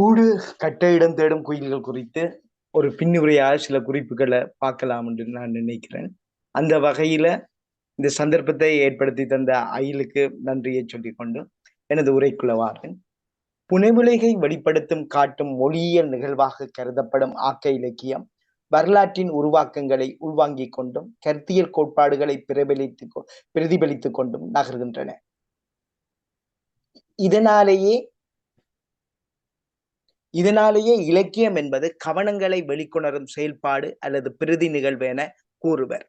கூடு கட்ட இடம் தேடும் குயில்கள் குறித்து ஒரு பின்னுரையாக சில குறிப்புகளை பார்க்கலாம் என்று நான் நினைக்கிறேன். அந்த வகையில இந்த சந்தர்ப்பத்தை ஏற்படுத்தி தந்த அயிலுக்கு நன்றியை சொல்லிக்கொண்டு எனது உரைக்குள்ள வாரேன் புனைவுலகை வெளிப்படுத்தும் காட்டும் மொழியியல் நிகழ்வாக கருதப்படும் ஆக்க இலக்கியம் வரலாற்றின் உருவாக்கங்களை உள்வாங்கிக் கொண்டும் கருத்தியல் கோட்பாடுகளை பிரபலித்து பிரதிபலித்துக் கொண்டும் நகர்கின்றன. இதனாலேயே இதனாலேயே இலக்கியம் என்பது கவனங்களை வெளிக்கொணரும் செயல்பாடு அல்லது பிரதி நிகழ்வு என கூறுவர்.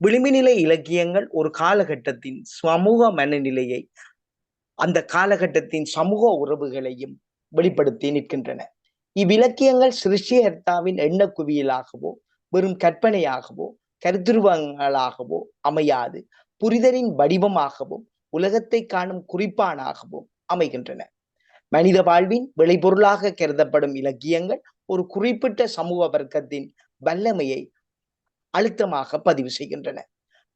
விளிம்பிநிலை இலக்கியங்கள் ஒரு காலகட்டத்தின் சமூக மனநிலையை அந்த காலகட்டத்தின் சமூக உறவுகளையும் வெளிப்படுத்தி நிற்கின்றன. இவ்விலக்கியங்கள் சிருஷ்டிகர்த்தாவின் எண்ண குவியலாகவோ வெறும் கற்பனையாகவோ கருத்துருவங்களாகவோ அமையாது. புரிதலின் வடிவமாகவும் உலகத்தை காணும் குறிப்பானாகவும் அமைகின்றன. மனித வாழ்வின் விளைபொருளாக கருதப்படும் இலக்கியங்கள் ஒரு குறிப்பிட்ட சமூக வர்க்கத்தின் வல்லமையை அழுத்தமாக பதிவு செய்கின்றன.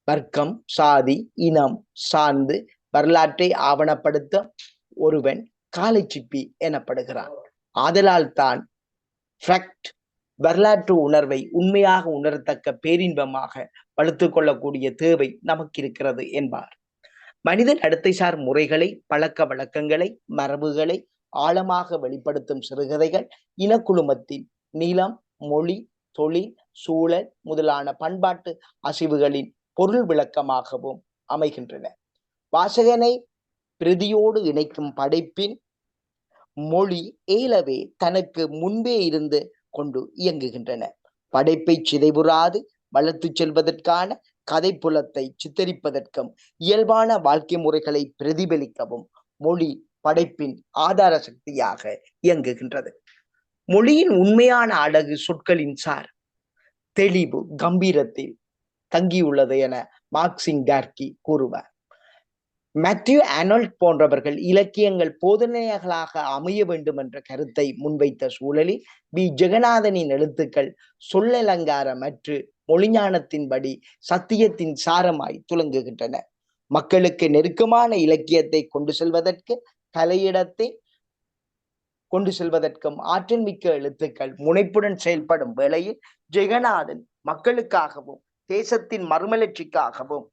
வர்க்கம் சாதி இனம் சார்ந்து வரலாற்றை ஆவணப்படுத்த ஒருவன் காலை சிப்பி எனப்படுகிறான். ஆதலால் தான் வரலாற்று உணர்வை உண்மையாக உணரத்தக்க பேரின்பமாக வளர்த்து கொள்ளக்கூடிய தேவை நமக்கு இருக்கிறது என்பார். மனித நடத்தைசார் முறைகளை பழக்க வழக்கங்களை மரபுகளை ஆழமாக வெளிப்படுத்தும் சிறுகதைகள் இனக்குழுமத்தின் நிலம் மொழி தொழில் சூழல் முதலான பண்பாட்டு அசைவுகளின் பொருள் விளக்கமாகவும் அமைகின்றன. வாசகனை பிரதியோடு இணைக்கும் படைப்பின் மொழி ஏலவே தனக்கு முன்பே இருந்து கொண்டு இயங்குகின்றன. படைப்பை சிதைவுறாது வளர்த்து செல்வதற்கான கதை புலத்தை சித்தரிப்பதற்கும் இயல்பான வாழ்க்கை முறைகளை பிரதிபலிக்கவும் மொழி படைப்பின் ஆதார சக்தியாக இயங்குகின்றது. மொழியின் உண்மையான அழகு சொற்களின் சார் தெளிவு கம்பீரத்தில் தங்கியுள்ளது என மார்க்சிங் டார்கி கூறுவார். மேத்யூ அனல்ட் போன்றவர்கள் இலக்கியங்கள் போதனைகளாக அமைய வேண்டும் என்ற கருத்தை முன்வைத்த சூழலில் பி. ஜெகநாதனின் எழுத்துக்கள் சொல்லலங்கார மற்றும் மொழிஞானத்தின்படி சத்தியத்தின் சாரமாய் துலங்குகின்றன. மக்களுக்கு நெருக்கமான இலக்கியத்தை கொண்டு செல்வதற்கு கலையிடத்தை கொண்டு செல்வதற்கும் ஆற்றல் மிக்க எழுத்துக்கள் முனைப்புடன் செயல்படும் வேளையில் ஜெகநாதன் மக்களுக்காகவும் தேசத்தின் மறுமலர்ச்சிக்காகவும்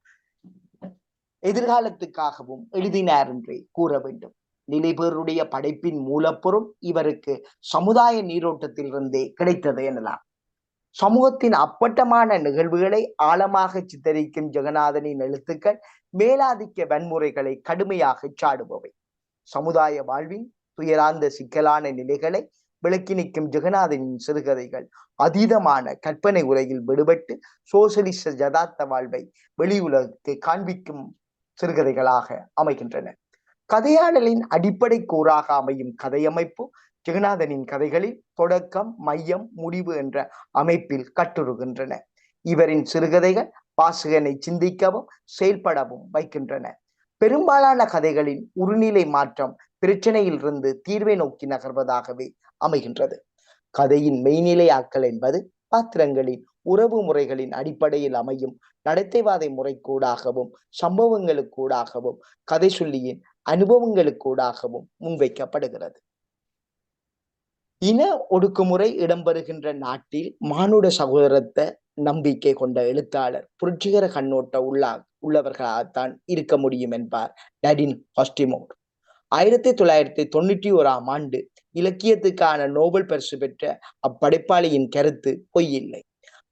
எதிர்காலத்துக்காகவும் எழுதினார் என்றே கூற வேண்டும். நிலைபேருடைய படைப்பின் மூலப்பொருள் இவருக்கு சமுதாய நீரோட்டத்திலிருந்தே கிடைத்தது எனலாம். சமூகத்தின் அப்பட்டமான நிகழ்வுகளை ஆழமாக சித்தரிக்கும் ஜெகநாதனின் எழுத்துக்கள் மேலாதிக்க வன்முறைகளை கடுமையாக சாடுபவை. சமுதாய வாழ்வின் துயராந்த சிக்கலான நிலைகளை விளக்கி நிற்கும் ஜெகநாதனின் சிறுகதைகள் அதீதமான கற்பனை உரையில் விடுபட்டு சோசலிச ஜதார்த்த வாழ்வை வெளி காண்பிக்கும் சிறுகதைகளாக அமைகின்றன. கதையாடலின் அடிப்படை கூறாக அமையும் கதையமைப்பு ஜெகநாதனின் கதைகளில் தொடக்கம் மையம் முடிவு என்ற அமைப்பில் கட்டுருகின்றன இவரின் சிறுகதைகள் வாசகனை சிந்திக்கவும் செயல்படவும் வைக்கின்றன. பெரும்பாலான கதைகளின் உருநிலை மாற்றம் பிரச்சனையிலிருந்து தீர்வை நோக்கி நகர்வதாகவே அமைகின்றது. கதையின் மெய்நிலையாக்கல் என்பது பாத்திரங்களின் உறவு முறைகளின் அடிப்படையில் அமையும் நடத்தைவாதை முறைக்கூடாகவும் சம்பவங்களுக்கூடாகவும் கதை சொல்லியின் அனுபவங்களுக்கூடாகவும் முன்வைக்கப்படுகிறது. இன ஒடுக்குமுறை இடம்பெறுகின்ற நாட்டில் மானுட சகோதரத்தை நம்பிக்கை கொண்ட எழுத்தாளர் புரட்சிகர கண்ணோட்ட உள்ளா உள்ளவர்களாகத்தான் இருக்க முடியும் என்பார் டடின் ஹாஸ்டிமோர். ஆயிரத்தி தொள்ளாயிரத்தி தொண்ணூற்றி ஓராம் ஆண்டு இலக்கியத்துக்கான நோபல் பரிசு பெற்ற அப்படைப்பாளியின் கருத்து பொய்யில்லை.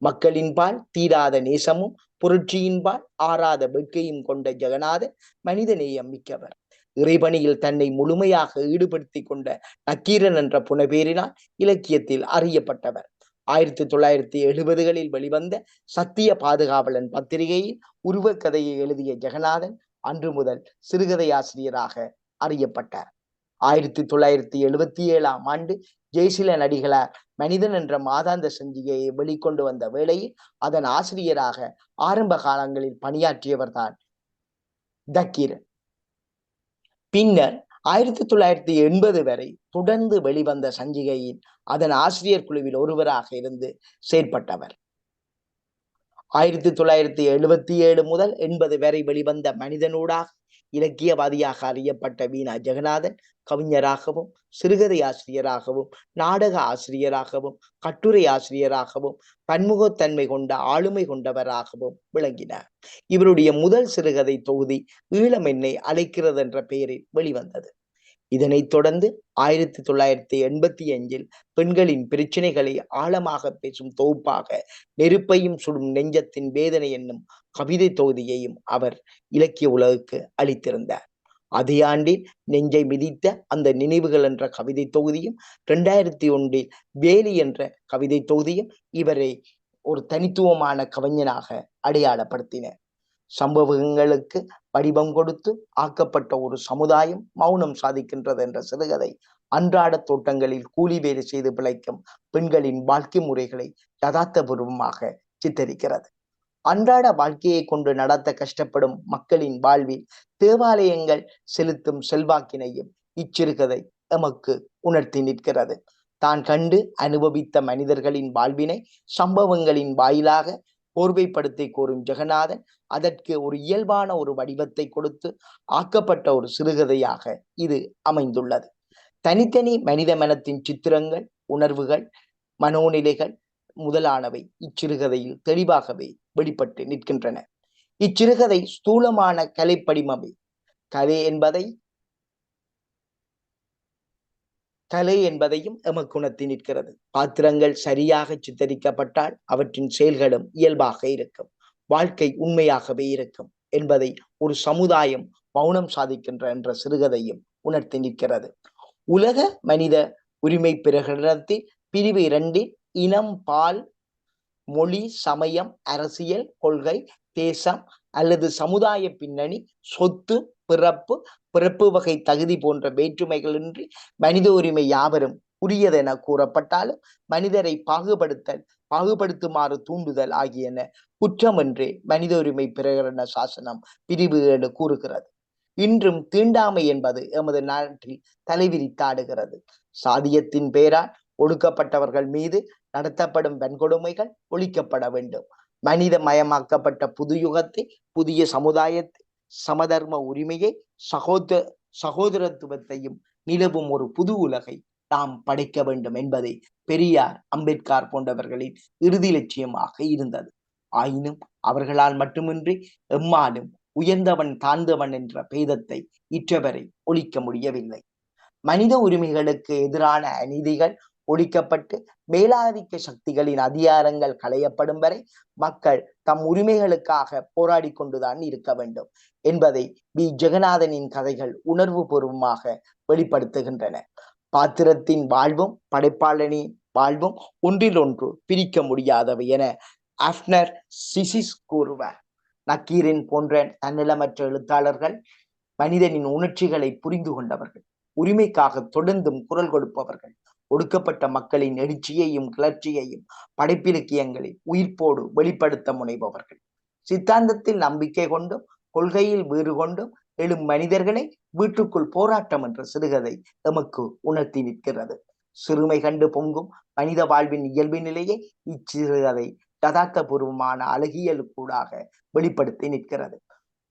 மக்களின்பால் தீராத நேசமும் புரட்சியின்பால் ஆறாத வெட்கையும் கொண்ட ஜெகநாத மனித நேயம் மிக்கவர். இறைபணியில் தன்னை முழுமையாக ஈடுபடுத்தி கொண்ட நக்கீரன் என்ற புனபேரினால் இலக்கியத்தில் அறியப்பட்டவர். ஆயிரத்தி தொள்ளாயிரத்தி எழுபதுகளில் வெளிவந்த சத்திய பாதுகாவலன் பத்திரிகையில் உருவக்கதையை எழுதிய ஜெகநாதன் அன்று முதல் சிறுகதை ஆசிரியராக அறியப்பட்டார். ஆயிரத்தி தொள்ளாயிரத்தி எழுபத்தி ஏழாம் ஆண்டு ஜெய்சில நடிகளார் மனிதன் என்ற மாதாந்த சஞ்சிகையை வெளிக்கொண்டு வந்த வேளையில் அதன் ஆசிரியராக ஆரம்ப காலங்களில் பணியாற்றியவர் தான் தக்கீரன். பின்னர் ஆயிரத்தி தொள்ளாயிரத்தி எண்பது வரை தொடர்ந்து வெளிவந்த சஞ்சிகையின் அதன் ஆசிரியர் குழுவில் ஒருவராக இருந்து செயற்பட்டவர். ஆயிரத்தி தொள்ளாயிரத்தி எழுபத்தி ஏழு முதல் எண்பது வரை வெளிவந்த மனிதனூடாக இலக்கியவாதியாக அறியப்பட்ட வீணா ஜெகநாதன் கவிஞராகவும் சிறுகதை ஆசிரியராகவும் நாடக ஆசிரியராகவும் கட்டுரை ஆசிரியராகவும் பன்முகத்தன்மை கொண்ட ஆளுமை கொண்டவராகவும் விளங்கினார். இவருடைய முதல் சிறுகதை தொகுதி ஈழமென்னை அழைக்கிறது என்ற பெயரில் வெளிவந்தது. இதனைத் தொடர்ந்து ஆயிரத்தி தொள்ளாயிரத்தி எண்பத்தி அஞ்சில் பெண்களின் பிரச்சனைகளை ஆழமாக பேசும் தொகுப்பாக நெருப்பையும் சுடும் நெஞ்சத்தின் வேதனை என்னும் கவிதை தொகுதியையும் அவர் இலக்கிய உலகுக்கு அளித்திருந்தார். அதே ஆண்டில் நெஞ்சை மிதித்த அந்த நினைவுகள் என்ற கவிதை தொகுதியும் ரெண்டாயிரத்தி ஒன்றில் வேலி என்ற கவிதை தொகுதியும் இவரை ஒரு தனித்துவமான கவிஞனாக அடையாளப்படுத்தின. சம்பவங்களுக்கு வடிவம் கொடுத்து ஆக்கப்பட்ட ஒரு சமுதாயம் மௌனம் சாதிக்கின்றது என்ற சிறுகதை. அன்றாட தோட்டங்களில் கூலி வேலை செய்து பிழைக்கும் பெண்களின் வாழ்க்கை முறைகளை யதார்த்தபூர்வமாக சித்தரிக்கிறது. அன்றாட வாழ்க்கையை கொண்டு நடத்த கஷ்டப்படும் மக்களின் வாழ்வில் தேவாலயங்கள் செலுத்தும் செல்வாக்கினையும் இச்சிறுகதை எமக்கு உணர்த்தி நிற்கிறது. தான் கண்டு அனுபவித்த மனிதர்களின் வாழ்வினை சம்பவங்களின் வாயிலாக கோர்வைப்படுத்தி கூறும் ஜெகநாதன் அதற்கு ஒரு இயல்பான ஒரு வடிவத்தை கொடுத்து ஆக்கப்பட்ட ஒரு சிறுகதையாக இது அமைந்துள்ளது. தனித்தனி மனித மனத்தின் சித்திரங்கள் உணர்வுகள் மனோநிலைகள் முதலானவை இச்சிறுகதையில் தெளிவாகவே வெளிப்பட்டு நிற்கின்றன. இச்சிறுகதை ஸ்தூலமான கலைப்படிமமே. கலை என்பதை கலை என்பதையும் எமக்கு நிற்கிறது. பாத்திரங்கள் சரியாக சித்தரிக்கப்பட்டால் அவற்றின் செயல்களும் இயல்பாக இருக்கும். வாழ்க்கை உண்மையாகவே இருக்கும் என்பதை ஒரு சமுதாயம் மௌனம் சாதிக்கின்ற என்ற சிறுகதையும் உணர்த்தி நிற்கிறது. உலக மனித உரிமை பிரகடனத்தில் பிரிவு இரண்டில் இனம் பால் மொழி சமயம் அரசியல் கொள்கை தேசம் அல்லது சமுதாய பின்னணி சொத்து பிறப்பு பிறப்பு வகை தகுதி போன்ற வேற்றுமைகளின்றி மனித உரிமை யாவரும் உரியதென கூறப்பட்டாலும் மனிதரை பாகுபடுத்தல் பாகுபடுத்துமாறு தூண்டுதல் ஆகியன குற்றம் என்றே மனித உரிமை பிரகடன சாசனம் பிரிவு ஏழு கூறுகிறது. இன்றும் தீண்டாமை என்பது எமது நாட்டில் தலைவிரித்தாடுகிறது சாதியத்தின் பெயரால் ஒடுக்கப்பட்டவர்கள் மீது நடத்தப்படும் வன்கொடுமைகள் ஒழிக்கப்பட வேண்டும். மனித மயமாக்கப்பட்ட புது யுகத்தை புதிய சமுதாயத்தை சமதர்ம உரிமையை சகோத சகோதரத்துவத்தையும் நிலவும் ஒரு புது உலகை நாம் படைக்க வேண்டும் என்பதை பெரியார் அம்பேத்கர் போன்றவர்களின் இறுதி லட்சியமாக இருந்தது. ஆயினும் அவர்களால் மட்டுமின்றி எம்மாலும் உயர்ந்தவன் தாழ்ந்தவன் என்ற பேதத்தை இற்றவரை ஒழிக்க முடியவில்லை. மனித உரிமைகளுக்கு எதிரான அநீதிகள் ஒழிக்கப்பட்டு மேலாதிக்க சக்திகளின் அதிகாரங்கள் களையப்படும் வரை மக்கள் தம் உரிமைகளுக்காக போராடி கொண்டுதான் இருக்க வேண்டும் என்பதை பி. ஜெகநாதனின் கதைகள் உணர்வு பூர்வமாக வெளிப்படுத்துகின்றன. பாத்திரத்தின் வாழ்வும் படைப்பாளனின் வாழ்வும் ஒன்றில் ஒன்று பிரிக்க முடியாதவை என அப்னர் சிசிஸ் கூறுவார். நக்கீரின் போன்ற தன்னிலமற்ற எழுத்தாளர்கள் மனிதனின் உணர்ச்சிகளை புரிந்து கொண்டவர்கள் உரிமைக்காக தொடர்ந்தும் குரல் கொடுப்பவர்கள் ஒடுக்கப்பட்ட மக்களின் எழுச்சியையும் கிளர்ச்சியையும் படைப்பிலக்கியங்களில் உயிர்ப்போடு வெளிப்படுத்த முனைபவர்கள். சித்தாந்தத்தில் நம்பிக்கை கொண்டும் கொள்கையில் வீறு கொண்டும் எழும் மனிதர்களை வீட்டுக்குள் போராட்டம் என்ற சிறுகதை எமக்கு உணர்த்தி நிற்கிறது. சிறுமை கண்டு பொங்கும் மனித வாழ்வின் இயல்பு நிலையை இச்சிறுகதை யதார்த்தபூர்வமான அழகியலுக்கூடாக வெளிப்படுத்தி நிற்கிறது.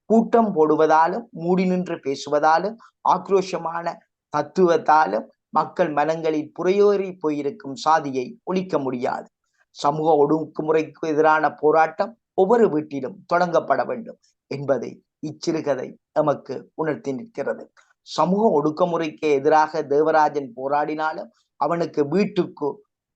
கூட்டம் போடுவதாலும் மூடி நின்று பேசுவதாலும் ஆக்ரோஷமான தத்துவத்தாலும் மக்கள் மனங்களில் புறையோறி போயிருக்கும் சாதியை ஒழிக்க முடியாது. சமூக ஒடுக்குமுறைக்கு எதிரான போராட்டம் ஒவ்வொரு வீட்டிலும் தொடங்கப்பட வேண்டும் என்பதை இச்சிறுகதை நமக்கு உணர்த்தி நிற்கிறது. சமூக ஒடுக்குமுறைக்கு எதிராக தேவராஜன் போராடினாலும் அவனுக்கு வீட்டுக்கு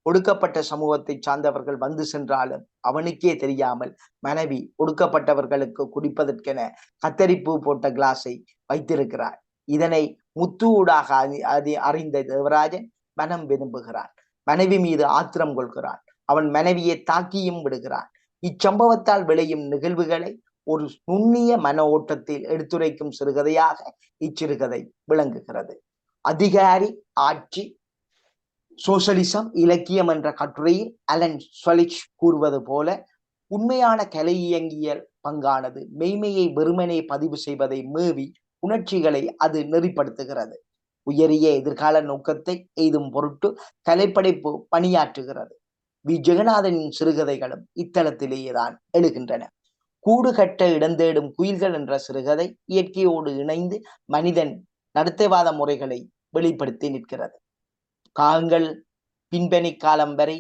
ஒடுக்கப்பட்ட சமூகத்தை சார்ந்தவர்கள் வந்து சென்றாலும் அவனுக்கே தெரியாமல் மனைவி ஒடுக்கப்பட்டவர்களுக்கு குடிப்பதற்கென கத்தரிப்பு போட்ட கிளாஸை வைத்திருக்கிறார். இதனை முத்தூடாக அது அறிந்த தேவராஜன் மனம் விரும்புகிறான். மனைவி மீது ஆத்திரம் கொள்கிறான். அவன் மனைவியை தாக்கியும் விடுகிறான். இச்சம்பவத்தால் விளையும் நிகழ்வுகளை ஒரு நுண்ணிய மன ஓட்டத்தில் எடுத்துரைக்கும் சிறுகதையாக இச்சிறுகதை விளங்குகிறது. அதிகாரி ஆட்சி சோசலிசம் இலக்கியம் என்ற கட்டுரையில் அலன் சொலிச் கூறுவது போல உண்மையான கலை இயங்கியல் பங்கானது மெய்மையை வெறுமனே பதிவு செய்வதை மேவி உணர்ச்சிகளை அது நெறிப்படுத்துகிறது. உயரிய எதிர்கால நோக்கத்தை எய்தும் பொருட்டு கலைப்படைப்பு பணியாற்றுகிறது. வி. ஜெகநாதனின் சிறுகதைகளும் இத்தலத்திலேயேதான் எழுகின்றன. கூடு கட்ட இடந்தேடும் குயில்கள் என்ற சிறுகதை இயற்கையோடு இணைந்து மனிதன் நடத்தைவாத முறைகளை வெளிப்படுத்தி நிற்கிறது. காகங்கள் பின்பனி காலம் வரை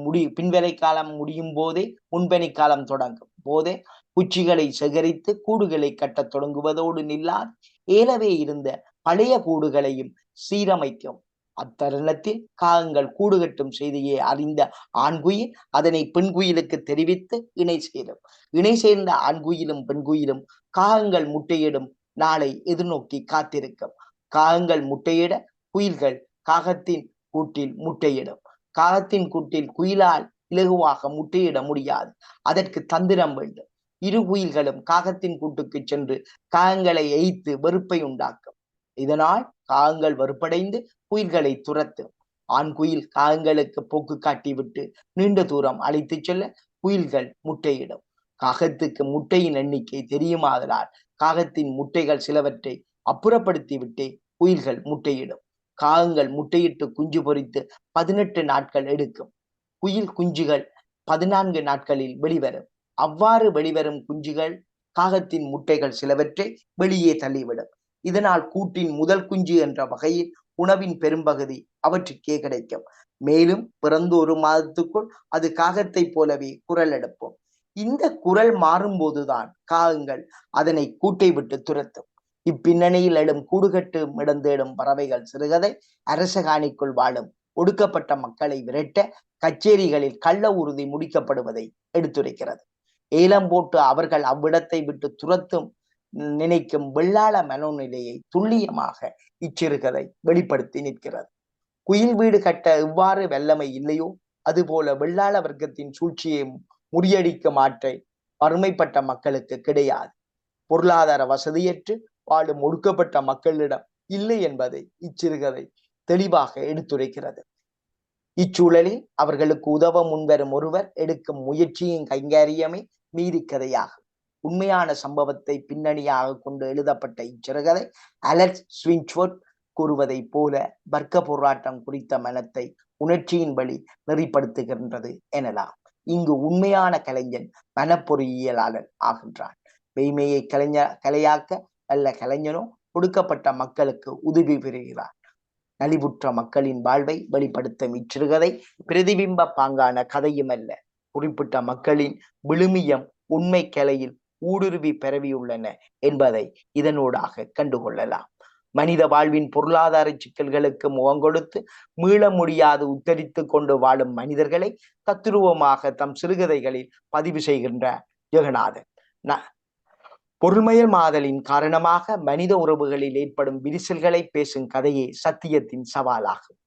முடி பின்வரை காலம் முடியும் போதே முன்பனி காலம் தொடங்கும் போதே குச்சிகளை சேகரித்து கூடுகளை கட்டத் தொடங்குவதோடு நில்லாது ஏலவே இருந்த பழைய கூடுகளையும் சீரமைக்கும். அத்தருணத்தில் காகங்கள் கூடு கட்டும் செய்தியை அறிந்த ஆண்குயில் அதனை பெண்குயிலுக்கு தெரிவித்து இணை சேரும். இணை சேர்ந்த ஆண்குயிலும் பெண்குயிலும் காகங்கள் முட்டையிடும் நாளை எதிர்நோக்கி காத்திருக்கும். காகங்கள் முட்டையிட குயில்கள் காகத்தின் கூட்டில் முட்டையிடும். காகத்தின் கூட்டில் குயிலால் இலகுவாக முட்டையிட முடியாது. அதற்கு தந்திரம் வேண்டும். இரு குயில்களும் காகத்தின் கூட்டுக்கு சென்று காகங்களை எய்த்து வெறுப்பை உண்டாக்கும். இதனால் காகங்கள் வெறுப்படைந்து குயில்களை துரத்தும். ஆண் குயில் காகங்களுக்கு போக்கு காட்டிவிட்டு நீண்ட தூரம் அழைத்து செல்ல குயில்கள் முட்டையிடும். காகத்துக்கு முட்டையின் எண்ணிக்கை தெரியுமாதலால் காகத்தின் முட்டைகள் சிலவற்றை அப்புறப்படுத்திவிட்டே குயில்கள் முட்டையிடும். காகங்கள் முட்டையிட்டு குஞ்சு பொறித்து பதினெட்டு நாட்கள் எடுக்கும். குயில் குஞ்சுகள் பதினான்கு நாட்களில் வெளிவரும். அவ்வாறு வெளிவரும் குஞ்சுகள் காகத்தின் முட்டைகள் சிலவற்றை வெளியே தள்ளிவிடும். இதனால் கூட்டின் முதல் குஞ்சு என்ற வகையில் உணவின் பெரும்பகுதி அவற்றுக்கே கிடைக்கும். மேலும் பிறந்து ஒரு மாதத்துக்குள் அது காகத்தை போலவே குரல் எடுப்போம். இந்த குரல் மாறும்போதுதான் காகங்கள் அதனை கூட்டை விட்டு துரத்தும். இப்பின்னணியில் எழும் கூடுகட்டு மிடந்தேடும் பறவைகள் சிறுகதை அரசகாணிக்குள் வாழும். ஒடுக்கப்பட்ட மக்களை விரட்ட கச்சேரிகளில் கள்ள உறுதி முடிக்கப்படுவதை எடுத்துரைக்கிறது. ஏலம் போட்டு அவர்கள் அவ்விடத்தை விட்டு துரத்தும் நினைக்கும் வெள்ளாள மனோநிலையை துல்லியமாக இச்சிறுகதை வெளிப்படுத்தி நிற்கிறது. குயில் வீடு கட்ட எவ்வாறு வெள்ளமை இல்லையோ அதுபோல வெள்ளாள வர்க்கத்தின் சூழ்ச்சியை முறியடிக்கும் ஆற்றை வறுமைப்பட்ட மக்களுக்கு கிடையாது. பொருளாதார வசதியற்று வாழும் ஒடுக்கப்பட்ட மக்களிடம் இல்லை என்பதை இச்சிறுகதை தெளிவாக எடுத்துரைக்கிறது. இச்சூழலில் அவர்களுக்கு உதவ முன்வரும் ஒருவர் எடுக்கும் முயற்சியின் கைங்காரியமே மீறி கதையாகும் உண்மையான சம்பவத்தை பின்னணியாக கொண்டு எழுதப்பட்ட இச்சிறுகதை அலெக்ஸ் ஸ்வின்ச்வர்ட் கூறுவதை போல வர்க்க போராட்டம் குறித்த மனத்தை உணர்ச்சியின் வழி நெறிப்படுத்துகின்றது எனலாம். இங்கு உண்மையான கலைஞன் மனப்பொறியியலாளன் ஆகின்றான். மெய்மையை கலைஞ கலையாக்க அல்ல கலைஞனோ கொடுக்கப்பட்ட மக்களுக்கு உதவி பெறுகிறார் நலிவுற்ற மக்களின் வாழ்வை வெளிப்படுத்தும் இச்சிறுகதை பிரதிபிம்ப பாங்கான கதையும் அல்ல. குறிப்பிட்ட மக்களின் விழுமியம் உண்மை கலையில் ஊடுருவி பரவியுள்ளன என்பதை இதனூடாக கண்டுகொள்ளலாம். மனித வாழ்வின் பொருளாதார சிக்கல்களுக்கு முகம் கொடுத்து மீள முடியாது உத்தரித்து கொண்டு வாழும் மனிதர்களை தத்துருவமாக தம் சிறுகதைகளில் பதிவு செய்கின்ற ஜெகநாதன். பொருள்மயல் மாதலின் காரணமாக மனித உறவுகளில் ஏற்படும் விரிசல்களை பேசும் கதையே சத்தியத்தின் சவாலாகும்.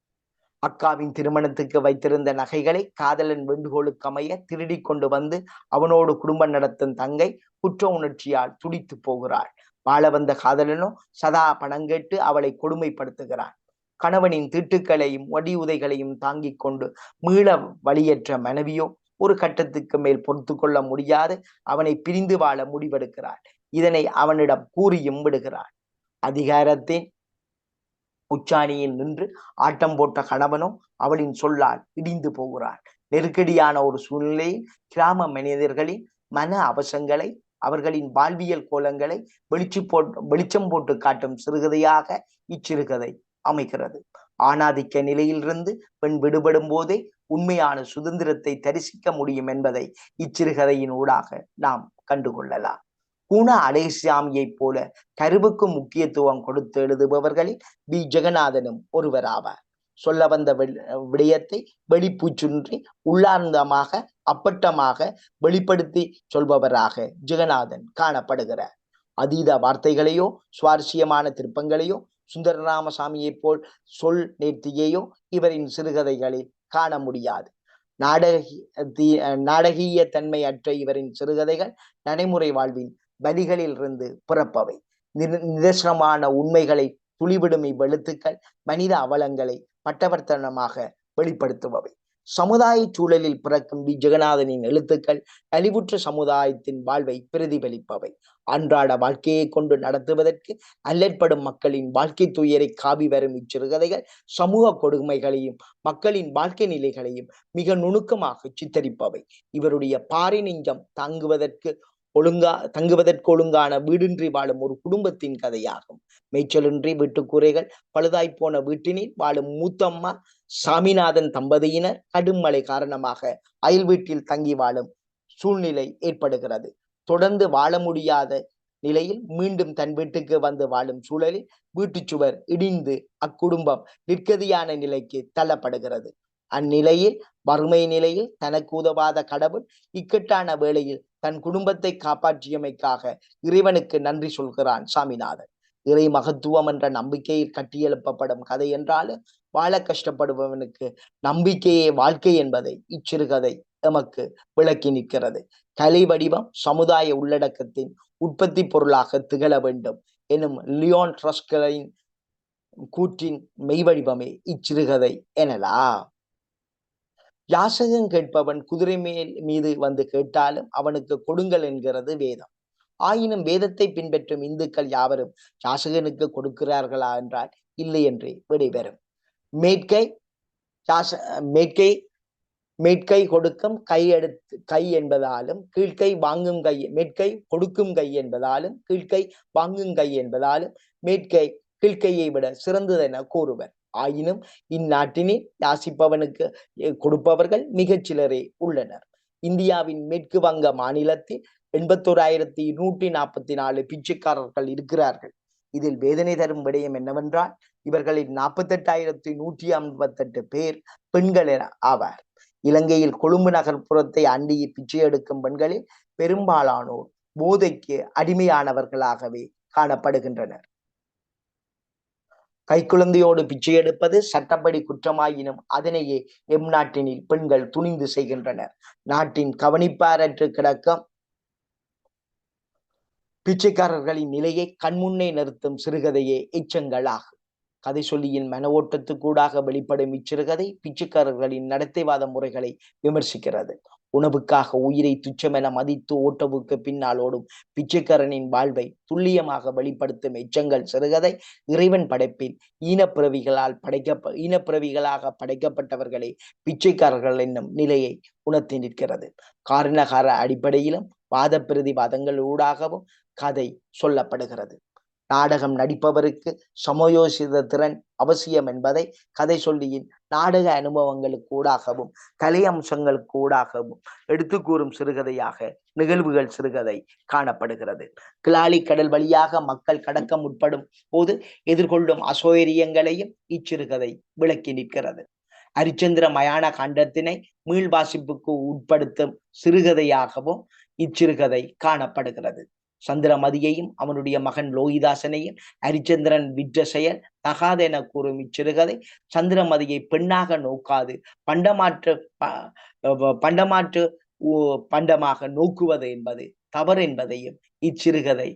அக்காவின் திருமணத்துக்கு வைத்திருந்த நகைகளை காதலன் வேண்டுகோளுக்கமைய திருடி கொண்டு வந்து அவனோடு குடும்பம் நடத்தும் தங்கை குற்ற உணர்ச்சியால் துடித்து போகிறாள். வாழ வந்த காதலனோ சதா பணம் கேட்டு அவளை கொடுமைப்படுத்துகிறான். கணவனின் திட்டுக்களையும் வடி உதைகளையும் தாங்கிக் கொண்டு மீள வழியற்ற மனைவியோ ஒரு கட்டத்துக்கு மேல் பொறுத்து கொள்ள முடியாது. அவனை பிரிந்து வாழ முடிவெடுக்கிறாள். இதனை அவனிடம் கூறியும் விடுகிறாள். அதிகாரத்தின் உச்சாணியில் நின்று ஆட்டம் போட்ட கணவனோ அவளின் சொல்லால் இடிந்து போகிறான் நெருக்கடியான ஒரு சூழ்நிலையில் கிராம மனிதர்களின் மன அவசங்களை அவர்களின் வாழ்வியல் கோலங்களை வெளிச்சு போ வெளிச்சம் போட்டு காட்டும் சிறுகதையாக இச்சிறுகதை அமைகிறது. ஆணாதிக்க நிலையிலிருந்து பெண் விடுபடும் போதே உண்மையான சுதந்திரத்தை தரிசிக்க முடியும் என்பதை இச்சிறுகதையின் ஊடாக நாம் கண்டுகொள்ளலாம். குண அலேசாமியைப் போல கருவுக்கு முக்கியத்துவம் கொடுத்து எழுதுபவர்களில் பி ஜெகநாதனும் ஒருவராவார். சொல்ல வந்த விடயத்தை வெளிப்பூச்சுன்றி உள்ளார்ந்தமாக அப்பட்டமாக வெளிப்படுத்தி சொல்பவராக ஜெகநாதன் காணப்படுகிறார். அதீத வார்த்தைகளையோ சுவாரஸ்யமான திருப்பங்களையோ சுந்தரராமசாமியைப் போல் சொல் நேர்த்தியையோ இவரின் சிறுகதைகளில் காண முடியாது. நாடகி நாடகீய தன்மை அற்ற இவரின் சிறுகதைகள் நடைமுறை வாழ்வின் வலிகளில் இருந்து பிறப்பவை நிதர்சனமான உண்மைகளை துளிவிடும் இவ்வெழுத்துக்கள் மனித அவலங்களை பட்டவர்த்தனமாக வெளிப்படுத்துபவை. சமுதாய சூழலில் பிறக்கும் வி. ஜெகநாதனின் எழுத்துக்கள் கழிவுற்ற சமுதாயத்தின் வாழ்வை பிரதிபலிப்பவை. அன்றாட வாழ்க்கையை கொண்டு நடத்துவதற்கு அல்லற்படும் மக்களின் வாழ்க்கை துயரை காவி வரும் இச்சிறுகதைகள் சமூக கொடுமைகளையும் மக்களின் வாழ்க்கை நிலைகளையும் மிக நுணுக்கமாக சித்தரிப்பவை. இவருடைய பாரி நெஞ்சம் தாங்குவதற்கு ஒழுங்கா தங்குவதற்கு ஒழுங்கான வீடின்றி வாழும் ஒரு குடும்பத்தின் கதையாகும். மேய்ச்சலின்றி வீட்டுக்கூரைகள் பழுதாய் போன வீட்டினில் வாழும் மூத்தம்மா சாமிநாதன் தம்பதியினர் கடும் மழை காரணமாக அயல் வீட்டில் தங்கி வாழும் சூழ்நிலை ஏற்படுகிறது. தொடர்ந்து வாழ முடியாத நிலையில் மீண்டும் தன் வீட்டுக்கு வந்து வாழும் சூழலில் வீட்டுச் சுவர் இடிந்து அக்குடும்பம் நிற்கதியான நிலைக்கு தள்ளப்படுகிறது. அந்நிலையில் வறுமை நிலையில் தனக்கு உதவாத கடவுள் இக்கட்டான வேளையில் தன் குடும்பத்தை காப்பாற்றியமைக்காக இறைவனுக்கு நன்றி சொல்கிறான் சாமிநாதன். இறை மகத்துவம் என்ற நம்பிக்கையில் கட்டியெழுப்பப்படும் கதை என்றாலும் வாழ கஷ்டப்படுபவனுக்கு நம்பிக்கையே வாழ்க்கை என்பதை இச்சிறுகதை எமக்கு விளக்கி நிற்கிறது. கலை வடிவம் சமுதாய உள்ளடக்கத்தின் உற்பத்தி பொருளாக திகழ வேண்டும் எனும் லியோன் ட்ரஸ்களின் கூற்றின் மெய்வடிவமே இச்சிறுகதை எனலாம். யாசகம் கேட்பவன் குதிரை மேல் மீது வந்து கேட்டாலும் அவனுக்கு கொடுங்கள் என்கிறது வேதம். ஆயினும் வேதத்தை பின்பற்றும் இந்துக்கள் யாவரும் யாசகனுக்கு கொடுக்கிறார்களா என்றால் இல்லை என்று விடைபெறும். மேற்கை யாச மேற்கை மேற்கை கொடுக்கும் கை எடுத்து கை என்பதாலும் கீழ்கை வாங்கும் கை மேற்கை கொடுக்கும் கை என்பதாலும் கீழ்கை வாங்கும் கை என்பதாலும் மேற்கை கீழ்கையை விட சிறந்ததென கூறுவர். ஆயினும் இந்நாட்டினை யாசிப்பவனுக்கு கொடுப்பவர்கள் மிகச் சிலரே உள்ளனர். இந்தியாவின் மேற்கு வங்க மாநிலத்தில் எண்பத்தோராயிரத்தி நூற்றி நாற்பத்தி நாலு பிச்சைக்காரர்கள் இருக்கிறார்கள். இதில் வேதனை தரும் விடயம் என்னவென்றால் இவர்களில் நாற்பத்தெட்டாயிரத்தி நூற்றி ஐம்பத்தெட்டு பேர் பெண்கள் ஆவார். இலங்கையில் கொழும்பு நகர்ப்புறத்தை அண்டிய பிச்சை எடுக்கும் பெண்களில் பெரும்பாலானோர் போதைக்கு அடிமையானவர்களாகவே காணப்படுகின்றனர். கைக்குழந்தையோடு பிச்சை எடுப்பது சட்டப்படி குற்றமாயினும் அதனையே எம் நாட்டினில் பெண்கள் துணிந்து செய்கின்றனர். நாட்டின் கவனிப்பாரற்று கிடக்கும் பிச்சைக்காரர்களின் நிலையை கண்முன்னே நிறுத்தும் சிறுகதையே எச்சங்களாகும். கதை சொல்லியின் மன ஓட்டத்துக்கூடாக வெளிப்படும் இச்சிறுகதை பிச்சைக்காரர்களின் நடத்தைவாத முறைகளை விமர்சிக்கிறது. உணவுக்காக உயிரை துச்சமென மதித்து ஓட்டவுக்கு பின்னால் ஓடும் பிச்சைக்காரனின் வாழ்வை துல்லியமாக வெளிப்படுத்தும் எச்சங்கள் சிறுகதை இறைவன் படைப்பில் ஈனப்பிறவிகளால் படைக்க ஈனப்பிறவிகளாக படைக்கப்பட்டவர்களே பிச்சைக்காரர்கள் என்னும் நிலையை உணர்த்தி நிற்கிறது. காரணகார அடிப்படையிலும் வாத பிரதிவாதங்கள் ஊடாகவும் கதை சொல்லப்படுகிறது. நாடகம் நடிப்பவருக்கு சமயோசித திறன் அவசியம் என்பதை கதை சொல்லியின் நாடக அனுபவங்களுக்கு ஊடாகவும் கலை அம்சங்களுக்கு ஊடாகவும் எடுத்து கூறும் சிறுகதையாக நிகழ்வுகள் சிறுகதை காணப்படுகிறது. கிளாலி கடல் வழியாக மக்கள் கடக்க முற்படும் போது எதிர்கொள்ளும் அசௌகரியங்களையும் இச்சிறுகதை விளக்கி நிற்கிறது. அரிச்சந்திர மயான காண்டத்தினை மீள் வாசிப்புக்கு உட்படுத்தும் சிறுகதையாகவும் இச்சிறுகதை காணப்படுகிறது. சந்திரமதியையும் அவனுடைய மகன் லோகிதாசனையும் ஹரிச்சந்திரன் விற்ற செயல் தகாதென கூறும் இச்சிறுகதை சந்திரமதியை பெண்ணாக நோக்காது பண்டமாற்று பண்டமாற்று பண்டமாக நோக்குவது என்பது தவறு என்பதையும் இச்சிறுகதை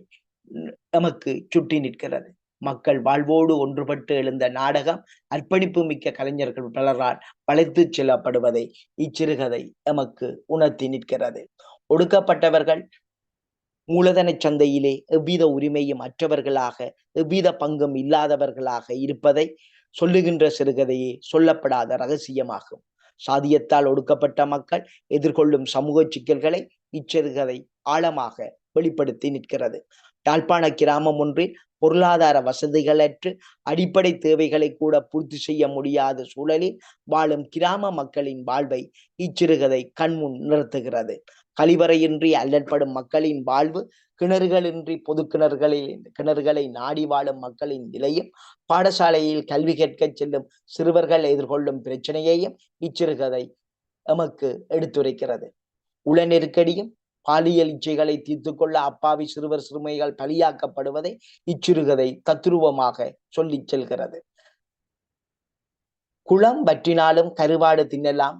நமக்கு சுட்டி நிற்கிறது. மக்கள் வாழ்வோடு ஒன்றுபட்டு எழுந்த நாடகம் அர்ப்பணிப்பு மிக்க கலைஞர்கள் பலரால் வளைத்து செல்லப்படுவதை இச்சிறுகதை எமக்கு உணர்த்தி நிற்கிறது. ஒடுக்கப்பட்டவர்கள் மூலதன சந்தையிலே எவ்வித உரிமையும் அற்றவர்களாக எவ்வித பங்கும் இல்லாதவர்களாக இருப்பதை சொல்லுகின்ற சிறுகதையே சொல்லப்படாத ரகசியமாகும். சாதியத்தால் ஒடுக்கப்பட்ட மக்கள் எதிர்கொள்ளும் சமூக சிக்கல்களை இச்சிறுகதை ஆழமாக வெளிப்படுத்தி நிற்கிறது. யாழ்ப்பாண கிராமம் ஒன்றில் பொருளாதார வசதிகளற்று அடிப்படை தேவைகளை கூட பூர்த்தி செய்ய முடியாத சூழலில் வாழும் கிராம மக்களின் வாழ்வை இச்சிறுகதை கண்முன் நிறுத்துகிறது. கழிவறையின்றி அல்லற்படும் மக்களின் வாழ்வு கிணறுகளின்றி பொது கிணறுகளில் கிணறுகளை நாடி வாழும் மக்களின் நிலையும் பாடசாலையில் கல்வி கேட்க செல்லும் சிறுவர்கள் எதிர்கொள்ளும் பிரச்சனையையும் இச்சிறுகதை எமக்கு எடுத்துரைக்கிறது. உள நெருக்கடியும் பாலியல் இச்சைகளை தீர்த்து கொள்ள அப்பாவி சிறுவர் சிறுமைகள் பலியாக்கப்படுவதை இச்சிறுகதை தத்ரூபமாக சொல்லிச் செல்கிறது. குளம் பற்றினாலும் கருவாடு தின்னலாம்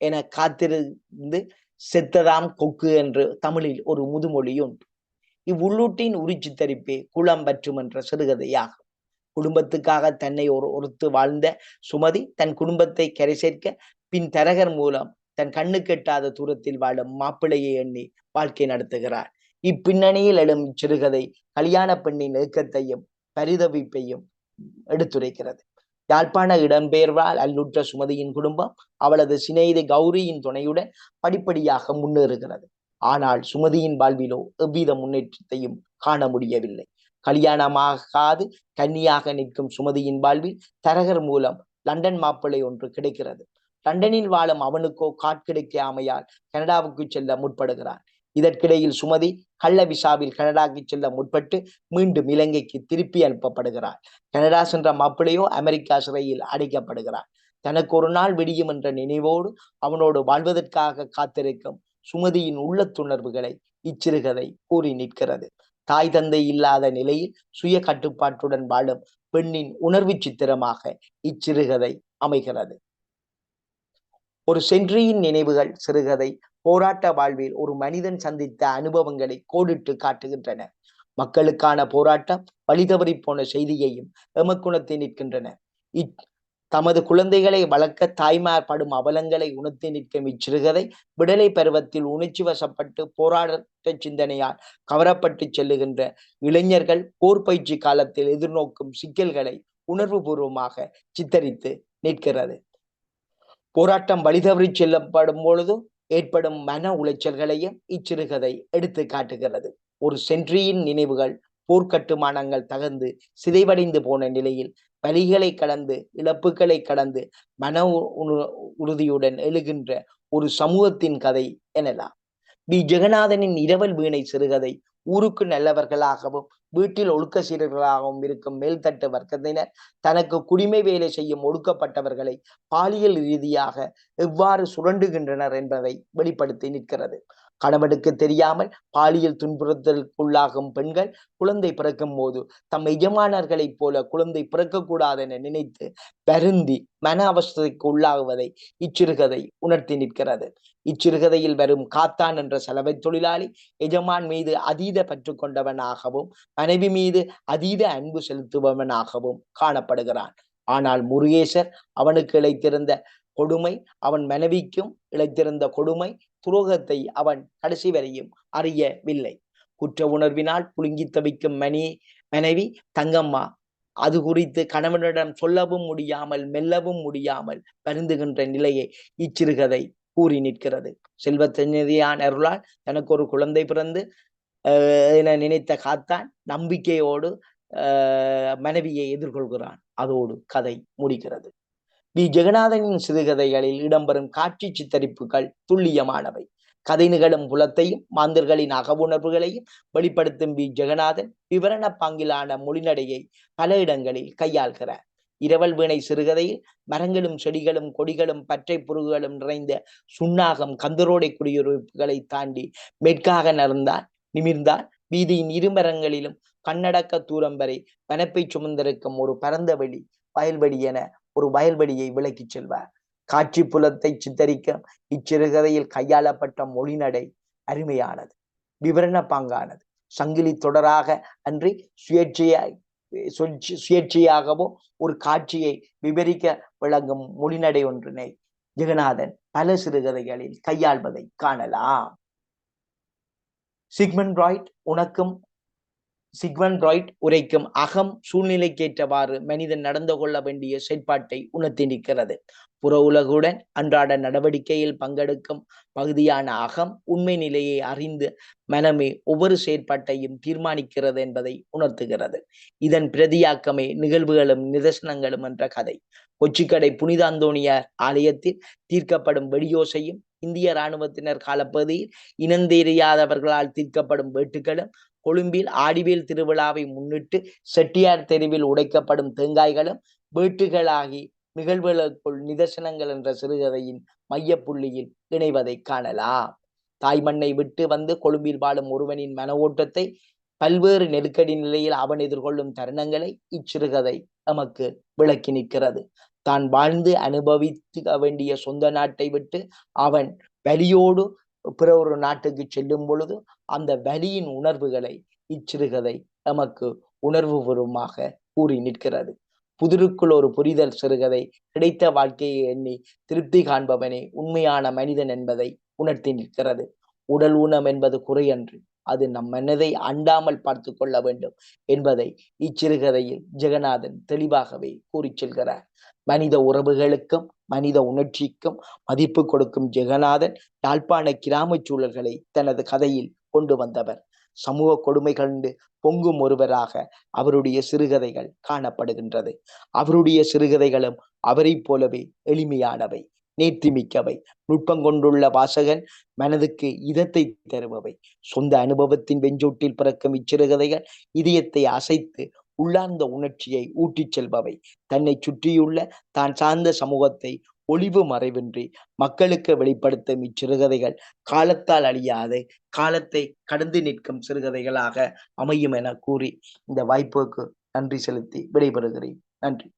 என காத்திருந்து செத்ததாம் கொக்கு என்று தமிழில் ஒரு முதுமொழி உண்டு இவ்வுள்ளூட்டின் உரிச்சித்தரிப்பே குளம் பற்றும் என்ற சிறுகதையாகும். குடும்பத்துக்காக தன்னை ஒரு ஒருத்து வாழ்ந்த சுமதி தன் குடும்பத்தை கரை சேர்க்க பின் தரகர் மூலம் தன் கண்ணு கெட்டாத தூரத்தில் வாழும் மாப்பிள்ளையை எண்ணி வாழ்க்கை நடத்துகிறார் இப்பின்னணியில் எழும் இச்சிறுகதை கல்யாண பெண்ணின் ஏக்கத்தையும் பரிதவிப்பையும் எடுத்துரைக்கிறது. யாழ்ப்பாண இடம்பெயர்வால் அல்லுற்ற சுமதியின் குடும்பம் அவளது சிநேகிதை கௌரியின் துணையுடன் படிப்படியாக முன்னேறுகிறது. ஆனால் சுமதியின் வாழ்விலோ எவ்வித முன்னேற்றத்தையும் காண முடியவில்லை. கல்யாணமாகாது கன்னியாக நிற்கும் சுமதியின் வாழ்வில் தரகர் மூலம் லண்டன் மாப்பிள்ளை ஒன்று கிடைக்கிறது. லண்டனில் வாழும் அவனுக்கோ காட் கிடைக்காமையால் கனடாவுக்கு செல்ல முற்படுகிறான். இதற்கிடையில் சுமதி கள்ள விசாவில் கனடாக்கு செல்ல முற்பட்டு மீண்டும் இலங்கைக்கு திருப்பி அனுப்பப்படுகிறார் கனடா சென்ற மாப்பிள்ளையோ அமெரிக்கா சிறையில் அடைக்கப்படுகிறார் தனக்கு ஒரு நாள் விடியும் என்ற நினைவோடு அவனோடு வாழ்வதற்காக காத்திருக்கும் சுமதியின் உள்ளத்துணர்வுகளை இச்சிறுகதை கூறி நிற்கிறது. தாய் தந்தை இல்லாத நிலையில் சுய கட்டுப்பாட்டுடன் வாழும் பெண்ணின் உணர்வு சித்திரமாக இச்சிறுகதை அமைகிறது. ஒரு சென்றியின் நினைவுகள் சிறுகதை போராட்ட வாழ்வில் ஒரு மனிதன் சந்தித்த அனுபவங்களை கோடிட்டு காட்டுகின்றன. மக்களுக்கான போராட்டம் வழிதவறி போன செய்தியையும் எமக்குணத்தை நிற்கின்றன. தமது குழந்தைகளை வளர்க்க தாய்மார் படும் அவலங்களை உணர்த்தி நிற்கும் இச்சிறுகதை விடலை பருவத்தில் உணர்ச்சி வசப்பட்டு போராட்ட சிந்தனையால் கவரப்பட்டு செல்லுகின்ற இளைஞர்கள் போர் பயிற்சி காலத்தில் எதிர்நோக்கும் சிக்கல்களை உணர்வு பூர்வமாக சித்தரித்து நிற்கிறது. போராட்டம் வழிதவறி செல்லப்படும் பொழுது ஏற்படும் மன உளைச்சல்களையும் இச்சிறுகதை எடுத்து காட்டுகிறது. ஒரு சென்றியின் நினைவுகள் போர்க்கட்டுமானங்கள் தகர்ந்து சிதைவடைந்து போன நிலையில் வலிகளை கடந்து இழப்புகளை கடந்து மன உறுதியுடன் எழுகின்ற ஒரு சமூகத்தின் கதை எனலாம். பி. ஜெகநாதனின் இரவல் வீணை சிறுகதை ஊருக்கு நல்லவர்களாகவும் வீட்டில் ஒழுக்க சீரர்களாகவும் இருக்கும் மேல்தட்டு வர்க்கத்தினர் தனக்கு குடிமை வேலை செய்யும் ஒடுக்கப்பட்டவர்களை பாலியல் ரீதியாக எவ்வாறு சுரண்டுகின்றனர் என்பதை வெளிப்படுத்தி நிற்கிறது. கணவனுக்கு தெரியாமல் பாலியல் துன்புறுத்தலுக்குள்ளாகும் பெண்கள் குழந்தை பிறக்கும் போது தம் எஜமானர்களைப் போல குழந்தை பிறக்கக்கூடாது என நினைத்து வருந்தி மன அவஸ்தைக்கு உள்ளாகுவதை இச்சிறுகதை உணர்த்தி நிற்கிறது. இச்சிறுகதையில் வரும் காத்தான் என்ற சலவை தொழிலாளி எஜமான் மீது அதீத பற்று கொண்டவனாகவும் மனைவி மீது அதீத அன்பு செலுத்துபவனாகவும் காணப்படுகிறான். ஆனால் முருகேசர் அவனுக்கு இழைத்திருந்த கொடுமை அவன் மனைவிக்கும் இழைத்திருந்த கொடுமை துரோகத்தை அவன் கடைசி வரையும் அறியவில்லை. குற்ற உணர்வினால் புழுங்கி தவிக்கும் மணி மனைவி தங்கம்மா அது குறித்து கணவனிடம் சொல்லவும் முடியாமல் மெல்லவும் முடியாமல் வருந்துகின்ற நிலையை இச்சிறுகதை கூறி நிற்கிறது. செல்வத்தநிதியான் அருளால் தனக்கு ஒரு குழந்தை பிறந்து என நினைத்த காத்தான் நம்பிக்கையோடு மனைவியை எதிர்கொள்கிறான். அதோடு கதை முடிகிறது. வி ஜெகநாதனின் சிறுகதைகளில் இடம்பெறும் காட்சி சித்தரிப்புகள் துல்லியமானவை. கதை நிகழும் புலத்தையும் மாந்தர்களின் அகவுணர்வுகளையும் வெளிப்படுத்தும் வி ஜெகநாதன் விவரண பாங்கிலான மொழிநடையை பல இடங்களில் கையாள்கிறார். இரவல் வீணை சிறுகதையில் மரங்களும் செடிகளும் கொடிகளும் பற்றை புருகுகளும் நிறைந்த சுண்ணாகம் கந்தரோடை குடியிருப்புகளை தாண்டி மெட்காக நடந்தார் நிமிர்ந்தார் வீதியின் இருமரங்களிலும் கண்ணடக்க தூரம் வரை வனப்பை சுமந்திருக்கும் ஒரு பரந்த வெளி வயல்வெளி என ஒரு வயல்வெளியை விளக்கிச் செல்வார். காட்சி புலத்தை சித்தரிக்க இச்சிறுகதையில் கையாளப்பட்ட மொழிநடை அருமையானது விவரண பாங்கானது சங்கிலி தொடராக அன்றி சுயேட்சையாய் சுயேட்சையாகவோ ஒரு காட்சியை விவரிக்க விளங்கும் மொழிநடை ஒன்றினை ஜெகநாதன் பல சிறுகதைகளில் கையாள்வதை காணலாம். சிக்மன் ராய்ட் உனக்கும் சிக்வன் ராய்ட் உரைக்கும் அகம் சூழ்நிலைக்கேற்றவாறு மனிதன் நடந்து கொள்ள வேண்டிய செயற்பாட்டை உணர்த்தி நிற்கிறது புற உலகுடன் அன்றாட நடவடிக்கையில் பங்கெடுக்கும் பகுதியான அகம் உண்மை நிலையை அறிந்து மனமே ஒவ்வொரு செயற்பாட்டையும் தீர்மானிக்கிறது என்பதை உணர்த்துகிறது. இதன் பிரதியாக்கமே நிகழ்வுகளும் நிதர்சனங்களும் என்ற கதை. கொச்சிக்கடை புனித அந்தோணியார் ஆலயத்தில் தீர்க்கப்படும் வெடியோசையும் இந்திய இராணுவத்தினர் காலப்பகுதியில் இனந்தெரியாதவர்களால் தீர்க்கப்படும் வேட்டுகளும் கொழும்பில் ஆடிவேல் திருவிழாவை முன்னிட்டு செட்டியார் தெருவில் உடைக்கப்படும் தேங்காய்களும் வேட்டுகளாகி நிகழ்வுகளுக்குள் நிதர்சனங்கள் என்ற சிறுகதையின் மையப்புள்ளியில் இணைவதை காணலாம். தாய்மண்ணை விட்டு வந்து கொழும்பில் வாழும் ஒருவனின் மன ஓட்டத்தை பல்வேறு நெருக்கடி நிலையில் அவன் எதிர்கொள்ளும் தருணங்களை இச்சிறுகதை நமக்கு விளக்கி நிற்கிறது. தான் வாழ்ந்து அனுபவிக்க வேண்டிய சொந்த நாட்டை விட்டு அவன் வலியோடு பிற ஒரு நாட்டுக்கு செல்லும் பொழுது அந்த வலியின் உணர்வுகளை இச்சிறுகதை நமக்கு உணர்வுபூர்வமாக கூறி நிற்கிறது. புதிருக்குள் ஒரு புரிதல் சிறுகதை கிடைத்த வாழ்க்கையை எண்ணி திருப்தி காண்பவனே உண்மையான மனிதன் என்பதை உணர்த்தி நிற்கிறது. உடல் ஊனம் என்பது குறையன்று அது நம் மனதை அண்டாமல் பார்த்து கொள்ள வேண்டும் என்பதை இச்சிறுகதையில் ஜெகநாதன் தெளிவாகவே கூறி செல்கிறார். மனித உறவுகளுக்கும் மனித உணர்ச்சிக்கும் மதிப்பு கொடுக்கும் ஜெகநாதன் யாழ்ப்பாண கிராமச் சூழல்களை தனது கதையில் கொண்டு வந்தவர். சமூக கொடுமை கண்டு பொங்கும் ஒருவராக அவருடைய சிறுகதைகள் காணப்படுகின்றது. அவருடைய சிறுகதைகளும் அவரைப் போலவே எளிமையானவை. நேர்த்திமிக்கவை. நுட்பம் கொண்டுள்ள வாசகன் மனதுக்கு இதத்தை தருபவை. சொந்த அனுபவத்தின் வெஞ்சோட்டில் பிறக்கும் இச்சிறுகதைகள் இதயத்தை அசைத்து உள்ளார்ந்த உணர்ச்சியை ஊட்டிச் செல்பவை. தன்னை சுற்றியுள்ள தான் சார்ந்த சமூகத்தை ஒளிவு மறைவின்றி மக்களுக்கு வெளிப்படுத்தும் இச்சிறுகதைகள் காலத்தால் அழியாது. காலத்தை கடந்து நிற்கும் சிறுகதைகளாக அமையும் என கூறி இந்த வாய்ப்புக்கு நன்றி செலுத்தி விடைபெறுகிறேன். நன்றி.